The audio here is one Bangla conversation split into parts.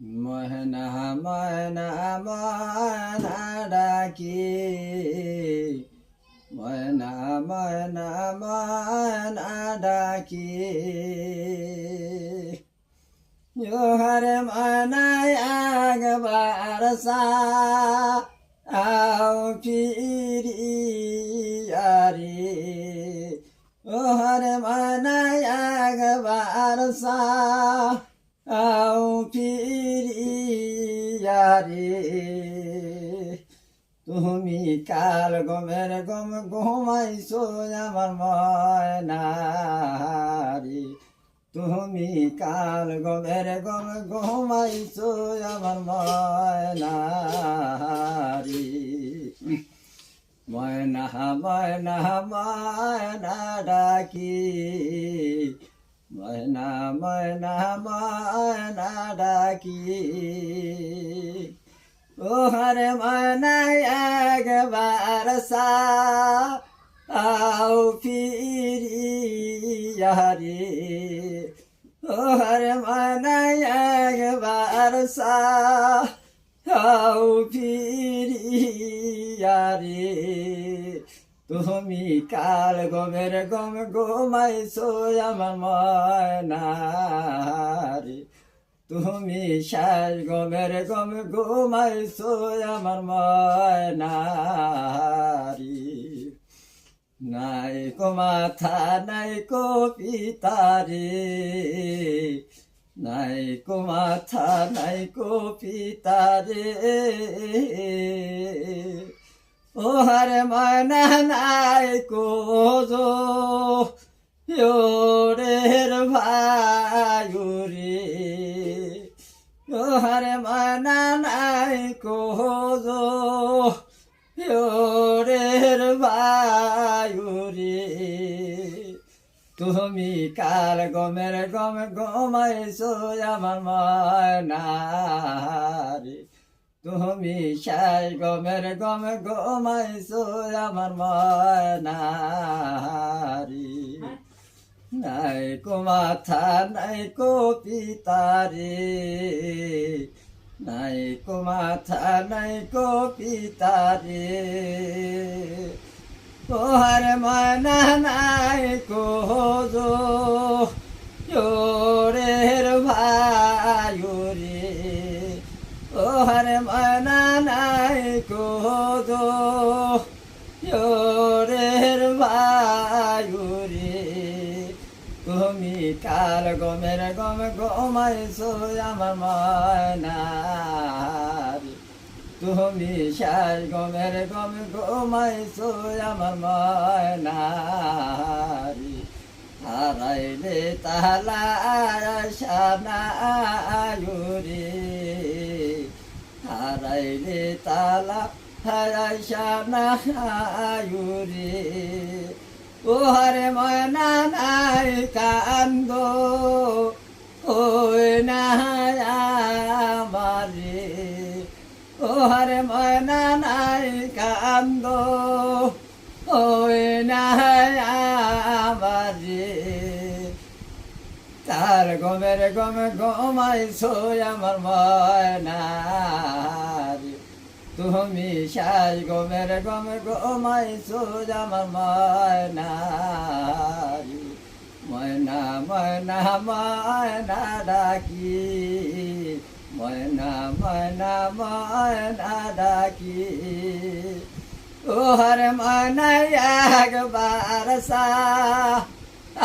ময়না ময়না ময়না ডাকি ময়না ময়না ময়না ডাকি জোহর মনায় আগবার সা আও তুমি কাল গমের গম ঘুমাইছো আমার ময়নারি। তুমি কাল গমের গম ঘুমাইছো আমার ময়নারি। ময়না ময়না ময়না ডাকি। ময়না ময়না ময়না ডাকি। ওহর মনায় একবার সা আও ফিরিয়ারি ওহর মনায় একবার সা আও ফিরিয়ারি তুমি কাল গমের গম গোমাইছো আমার ময়নারি তুমি শ্বাস গমের গম ঘুমাইছো আমার ময়নারি। নাই কো মাথা, নাই কো পিতারে। নাই কো মাথা, নাই কো পিতারে। ও হরে ময়না নাই কো জো রে ভায়ুরে বায়ুরে তুমি কাল গমের গম গমাইছো আমার ময়নারে? তুমি সাই গমের গম গমাইছো আমার ময়নারে। নাই কো মাথা, নাই কো পিতারে। নাই কো মাথা, নাই কো পিতারে। তোহার মানা নাই কো জো জোরের ভায়ুরে তোহার মানা নাই কো জো জোরের ভায়ুরে তুমি কাল গমের গম গমাইছো আমার ময়নারি তুমি শ্বাস গমের গম গমাইছো আমার ময়নারি হারাইলে তালা সানায়ুরে হারাইলে তালা হারাই সানায়ুরে ও হরে ময়না নাই কান্দ, ওই না ও হরে ময়না নাই কান্দ ওই না আমারে তার গমের গমে গমাইছো আমার ময়নারে তুমি সাই গমের গমে গমাইছো আমার ময়নারি ময়না ময়না ময়না ডাকি ময়না ময়না ময়না ডাকি। ও হর ময়না একবার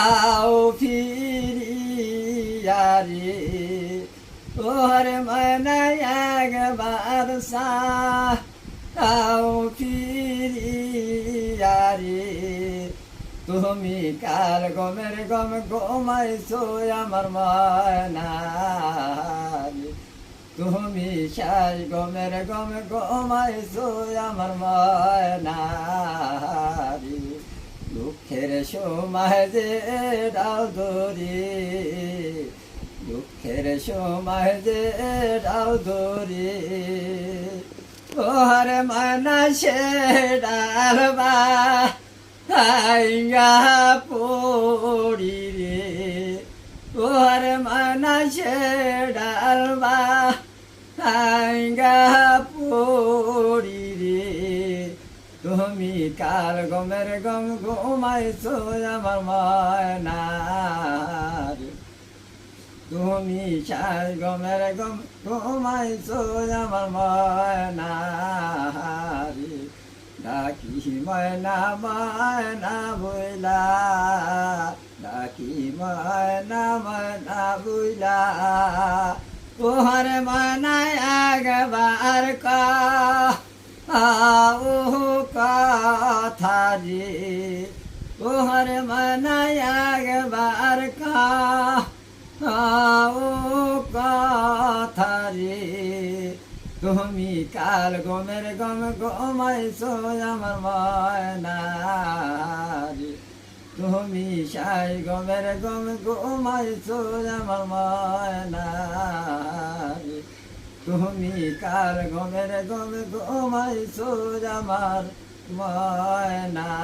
আও ফিরিয়ারি তোর মনে একবার সা তাও ফিরিয়ারি তুমি কাল গমের গম গমাইছো আমার ময়নারি তুমি সাই গমের গম গমাইছো আমার ময়নারি দুঃখের সময় যে ডাল ধরি, দুঃখের সময় যে ডাল ধরি। ওহর মানা সে ডালবা আইয়া পড়ি হাঙ্গা পড়ি রে। তুমি কাল গমের গম ঘুমাইছো আমার ময়না তুমি সার গমের গম ঘুমাইছো আমার ময়না ডাকি ময়না ময়না বইলা। ডাকি ময়না ময়না বইলা। তোহর মনায় আগবার কথা রে তোহর মনায় আগবার কথা রে তুমি কাল গমের গম গমাইছো আমার ময়না রে তুমি সাই গমের গম ঘুমাইছো আমার ময়না রে। তুমি কার গমের গমে ঘুমাইছো আমার ময়নারি